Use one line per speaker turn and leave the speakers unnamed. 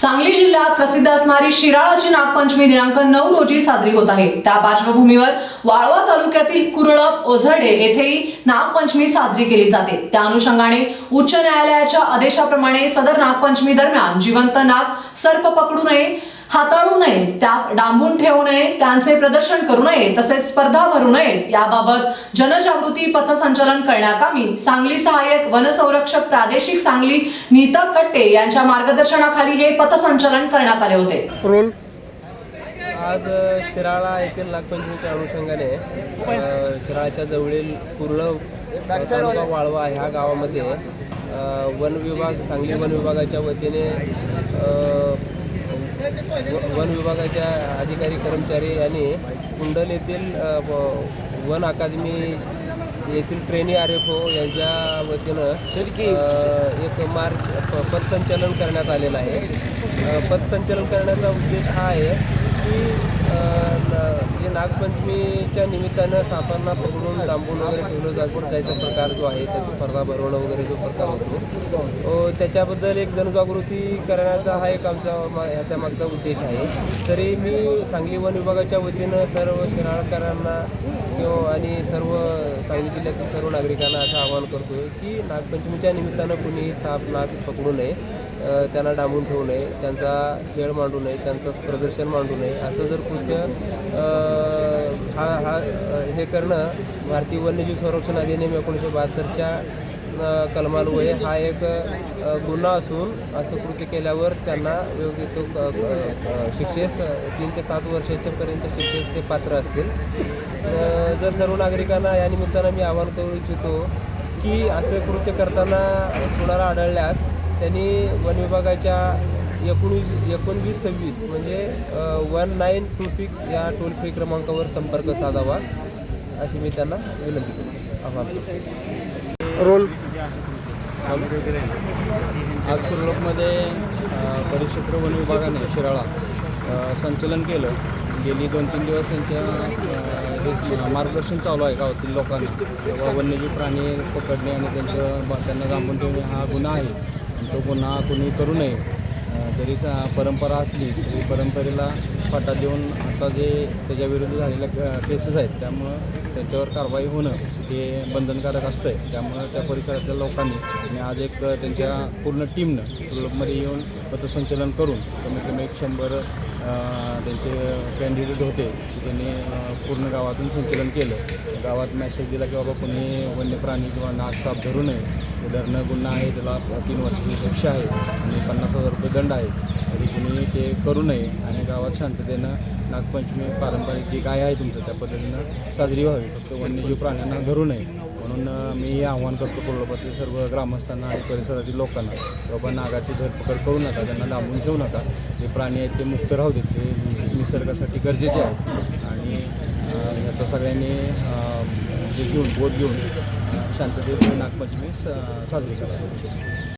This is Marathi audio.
सांगली जिल्ह्यात प्रसिद्ध असणारी शिराळाची नागपंचमी दिनांक नऊ रोजी साजरी होत आहे. त्या पार्श्वभूमीवर वाळवा तालुक्यातील कुरळप ओझरडे येथेही नागपंचमी साजरी केली जाते. त्या अनुषंगाने उच्च न्यायालयाच्या आदेशाप्रमाणे सदर नागपंचमी दरम्यान जिवंत नाग सर्प पकडू नये हाताळू नये त्यास डांबून ठेवू नये त्यांचे प्रदर्शन करू नये तसेच स्पर्धा भरू नयेत याबाबत जनजागृती पथसंचलन करण्याकामी सांगली सहाय्यक वनसंरक्षक प्रादेशिक सांगली नीता कट्टे यांच्या मार्गदर्शनाखाली हे पथसंचलन करण्यात आले होते.
रोल.
आज शिराळा येथील नागपंचमीच्या अनुषंगाने शिराळाच्या जवळील कुर्ळ तालुका वाळवा ह्या गावामध्ये वन विभाग सांगली वन विभागाच्या वतीने वन विभागाच्या अधिकारी कर्मचारी यांनी कुंडल येथील वन अकादमी येथील ट्रेनी आर एफ ओ यांच्या वतीनं एक मार्च पथसंचलन करण्यात आलेलं आहे. पथसंचलन करण्याचा उद्देश हा आहे की म्हणजे नागपंचमीच्या निमित्तानं सापांना पकडून लांबून वगैरे ठेवलं जातं. जायचा प्रकार जो आहे त्याची स्पर्धा भरवणं वगैरे जो प्रकार होतो त्याच्याबद्दल एक जनजागृती करण्याचा हा एक आमचा मा- ह्याच्या मागचा उद्देश आहे. तरी मी सांगली वन विभागाच्या वतीनं सर्व शिराळकरांना किंवा आणि सर्व सांगली जिल्ह्यातील सर्व नागरिकांना असं आवाहन करतो की नागपंचमीच्या निमित्तानं कुणीही साप नाग पकडू नये. त्यांना डांबून ठेवू नये. त्यांचा खेळ मांडू नये. त्यांचं प्रदर्शन मांडू नये. असं जर कृत्य हा हा हे करणं भारतीय वन्यजीव संरक्षण अधिनियम एकोणीसशे बहात्तरच्या अ, कलमान्वये हा एक गुन्हा असून असं कृत्य केल्यावर त्यांना योग्य तो शिक्षेस तीन ते सात वर्षाच्या पर्यंत शिक्षेस ते पात्र असतील. जर सर्व नागरिकांना या निमित्तानं मी आवाहन करू इच्छितो की असे कृत्य करताना कुणाला आढळल्यास त्यांनी वन विभागाच्या एकोणीस एकोणवीस सव्वीस म्हणजे वन नाईन टू सिक्स या टोल फ्री क्रमांकावर संपर्क साधावा अशी मी त्यांना विनंती करतो. आभार.
रोल.
आज कुर्लकमध्ये परिक्षेत्र वन विभागाने शिराळा संचलन केलं. गेली दोन तीन दिवस त्यांच्या मार्गदर्शन चालू आहे गावातील लोकांना. वन्यजीव प्राणी पकडणे आणि त्यांचं त्यांना जांभून ठेवणे हा गुन्हा आहे. तो गुन्हा कोणी करू नये. जरी सा परंपरा असली तरी परंपरेला फाटा देऊन आता जे त्याच्याविरुद्ध झालेल्या केसेस आहेत त्यामुळं त्यांच्यावर कारवाई होणं हे बंधनकारक असतं आहे त्यामुळं त्या परिसरातल्या लोकांनी आणि आज एक त्यांच्या पूर्ण टीमनं क्लबमध्ये येऊन पथसंचलन करून कमीत कमी एक शंभर त्यांचे कॅन्डिडेट होते त्यांनी पूर्ण गावातून संचलन केलं. गावात मेसेज दिला की बाबा कोणी वन्य प्राणी किंवा नाग साप धरू नये. ते गुन्हा आहे त्याला तीन वर्षाची शिक्षा आहे आणि पन्नास हजार रुपये दंड आहे. तरी कुणी ते करू नये आणि गावात शांततेनं नागपंचमी पारंपरिक जे काय आहे तुमचं त्या पद्धतीनं साजरी व्हावी. फक्त वन्यजीव प्राण्यांना धरू नये. म्हणून मी हे आव्हान करतो कोल्हापूरतील सर्व ग्रामस्थांना आणि परिसरातील लोकांना बाबा नागाची धरपकड करू नका त्यांना लांबून ठेवू नका. जे प्राणी आहेत ते मुक्त राहू देत ते निसर्गासाठी गरजेचे आहेत आणि याचा सगळ्यांनी जे घेऊन बोध घेऊन शांततेत नागपंचमी साजरी करावी